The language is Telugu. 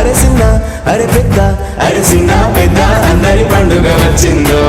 అరే అరే పెద్ద అరే పెద్ద అందరి పండుగ వచ్చిందో.